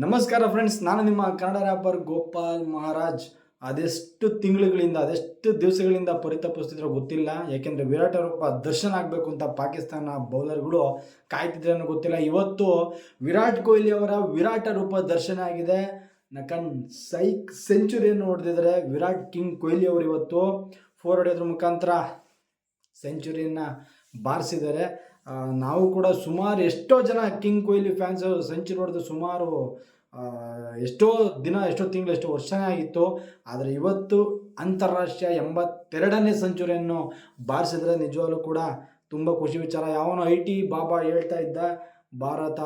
ನಮಸ್ಕಾರ ಫ್ರೆಂಡ್ಸ್ ನಾನು ನಿಮ್ಮ ಕನ್ನಡ ರ್ಯಾಪರ್ ಗೋಪಾಲ್ ಮಹಾರಾಜ್. ಅದೆಷ್ಟು ತಿಂಗಳುಗಳಿಂದ ಅದೆಷ್ಟು ದಿವಸಗಳಿಂದ ಪರಿತಪಿಸ್ತಿದ್ರೋ ಗೊತ್ತಿಲ್ಲ. ಯಾಕೆಂದರೆ ವಿರಾಟ್ ರೂಪ ದರ್ಶನ ಆಗಬೇಕು ಅಂತ ಪಾಕಿಸ್ತಾನ ಬೌಲರ್ಗಳು ಕಾಯ್ತಿದ್ರೆ ಅನ್ನೋ ಗೊತ್ತಿಲ್ಲ. ಇವತ್ತು ವಿರಾಟ್ ಕೊಹ್ಲಿ ಅವರ ವಿರಾಟ ರೂಪ ದರ್ಶನ ಆಗಿದೆ. ನಕನ್ ಸೈಕ್ ಸೆಂಚುರಿಯನ್ನು ಹೊಡೆದಿದ್ದಾರೆ ವಿರಾಟ್ ಕಿಂಗ್ ಕೊಹ್ಲಿ ಅವರು ಇವತ್ತು. ಫೋರ್ ಹೊಡೆಯೋದ್ರ ಮುಖಾಂತರ ಸೆಂಚುರಿಯನ್ನು ಬಾರಿಸಿದ್ದಾರೆ. ನಾವು ಕೂಡ ಸುಮಾರು ಎಷ್ಟೋ ಜನ ಕಿಂಗ್ ಕೊಹ್ಲಿ ಫ್ಯಾನ್ಸ್ ಸೆಂಚುರಿ ಹೊಡೆದು ಸುಮಾರು ಎಷ್ಟೋ ದಿನ, ಎಷ್ಟೋ ತಿಂಗಳು, ಎಷ್ಟೋ ವರ್ಷನೇ ಆಗಿತ್ತು. ಆದರೆ ಇವತ್ತು ಅಂತಾರಾಷ್ಟ್ರೀಯ ಎಂಬತ್ತೆರಡನೇ ಸೆಂಚುರಿಯನ್ನು ಬಾರಿಸಿದ್ರೆ ನಿಜವಾಗ್ಲೂ ಕೂಡ ತುಂಬ ಖುಷಿ ವಿಚಾರ. ಯಾವನೋ ಐ ಟಿ ಬಾಬಾ ಹೇಳ್ತಾ ಇದ್ದ, ಭಾರತ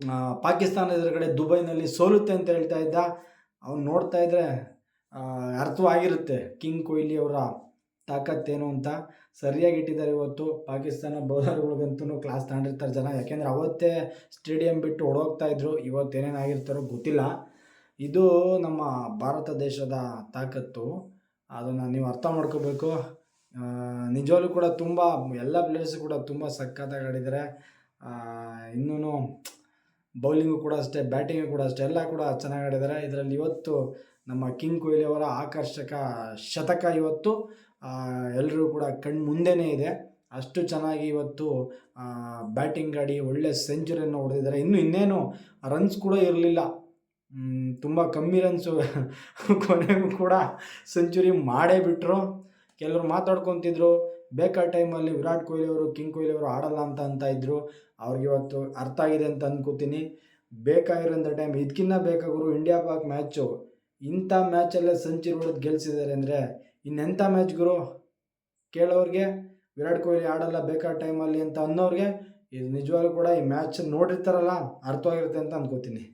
ಪಾಕಿಸ್ತಾನದ ಪಾಕಿಸ್ತಾನ ಎದುರುಗಡೆ ದುಬೈನಲ್ಲಿ ಸೋಲುತ್ತೆ ಅಂತ ಹೇಳ್ತಾ ಇದ್ದ. ಅವ್ನು ನೋಡ್ತಾ ಇದ್ರೆ ಅರ್ಥವಾಗಿರುತ್ತೆ ಕಿಂಗ್ ಕೊಹ್ಲಿ ಅವರ ತಾಕತ್ತೇನು ಅಂತ ಸರಿಯಾಗಿ ಇಟ್ಟಿದ್ದಾರೆ ಇವತ್ತು. ಪಾಕಿಸ್ತಾನ ಬೌಲರ್ಗಳಿಗಂತೂ ಕ್ಲಾಸ್ ತಗೊಂಡಿರ್ತಾರೆ ಜನ. ಯಾಕೆಂದರೆ ಅವತ್ತೇ ಸ್ಟೇಡಿಯಂ ಬಿಟ್ಟು ಓಡೋಗ್ತಾ ಇದ್ರು. ಇವತ್ತು ಏನೇನಾಗಿರ್ತಾರೋ ಗೊತ್ತಿಲ್ಲ. ಇದು ನಮ್ಮ ಭಾರತ ದೇಶದ ತಾಕತ್ತು. ಅದನ್ನು ನೀವು ಅರ್ಥ ಮಾಡ್ಕೋಬೇಕು. ನಿಜವಾಗ್ಲೂ ಕೂಡ ತುಂಬ, ಎಲ್ಲ ಪ್ಲೇಯರ್ಸ್ ಕೂಡ ತುಂಬ ಸಖತ್ತಾಗಿ ಆಡಿದ್ದಾರೆ. ಇನ್ನೂ ಬೌಲಿಂಗು ಕೂಡ ಅಷ್ಟೇ ಬ್ಯಾಟಿಂಗು ಕೂಡ ಅಷ್ಟೇ, ಎಲ್ಲ ಕೂಡ ಚೆನ್ನಾಗಿ ಆಡಿದ್ದಾರೆ. ಇದರಲ್ಲಿ ಇವತ್ತು ನಮ್ಮ ಕಿಂಗ್ ಕೊಹ್ಲಿ ಅವರ ಆಕರ್ಷಕ ಶತಕ ಇವತ್ತು. ಎಲ್ಲರೂ ಕೂಡ ಕಣ್ಣು ಮುಂದೆನೇ ಇದೆ. ಅಷ್ಟು ಚೆನ್ನಾಗಿ ಇವತ್ತು ಬ್ಯಾಟಿಂಗ್ ಆಡಿ ಒಳ್ಳೆ ಸೆಂಚುರಿಯನ್ನು ಹೊಡೆದಿದ್ದಾರೆ. ಇನ್ನು ಇನ್ನೇನು ರನ್ಸ್ ಕೂಡ ಇರಲಿಲ್ಲ. ತುಂಬ ಕಮ್ಮಿ ರನ್ಸು ಕೊನೆಗೂ ಕೂಡ ಸೆಂಚುರಿ ಮಾಡೇ ಬಿಟ್ಟರು ಕೆಲವರು ಮಾತಾಡ್ಕೊತಿದ್ರು, ಬೇಕಾದ ಟೈಮಲ್ಲಿ ವಿರಾಟ್ ಕೊಹ್ಲಿ ಅವರು, ಕಿಂಗ್ ಕೊಹ್ಲಿ ಅವರು ಆಡಲ್ಲ ಅಂತ ಅಂತ ಇದ್ರು. ಅವ್ರಿಗೆ ಇವತ್ತು ಅರ್ಥ ಆಗಿದೆ ಅಂತ ಅಂದ್ಕೋತೀನಿ ಬೇಕಾಗಿರೋಂಥ ಟೈಮ್ ಇದಕ್ಕಿನ್ನ ಬೇಕಾಗೋರು ಇಂಡಿಯಾ ಪಾಕ್ ಮ್ಯಾಚು ಇಂಥ ಮ್ಯಾಚಲ್ಲೇ ಸೆಂಚುರಿ ಹೊಡೆದು ಗೆಲ್ಸಿದ್ದಾರೆ ಅಂದರೆ ಇನ್ನೆಂಥ ಮ್ಯಾಚ್ ಗುರು? ಕೇಳೋರಿಗೆ, ವಿರಾಟ್ ಕೊಹ್ಲಿ ಆಡಲ್ಲ ಬೇಕಾದ ಟೈಮಲ್ಲಿ ಅಂತ ಅನ್ನೋರಿಗೆ, ಇದು ನಿಜವಾಗ್ಲೂ ಕೂಡ ಈ ಮ್ಯಾಚ್ ನೋಡಿರ್ತಾರಲ್ಲ, ಅರ್ಥವಾಗಿರುತ್ತೆ ಅಂತ ಅನ್ಕೋತೀನಿ.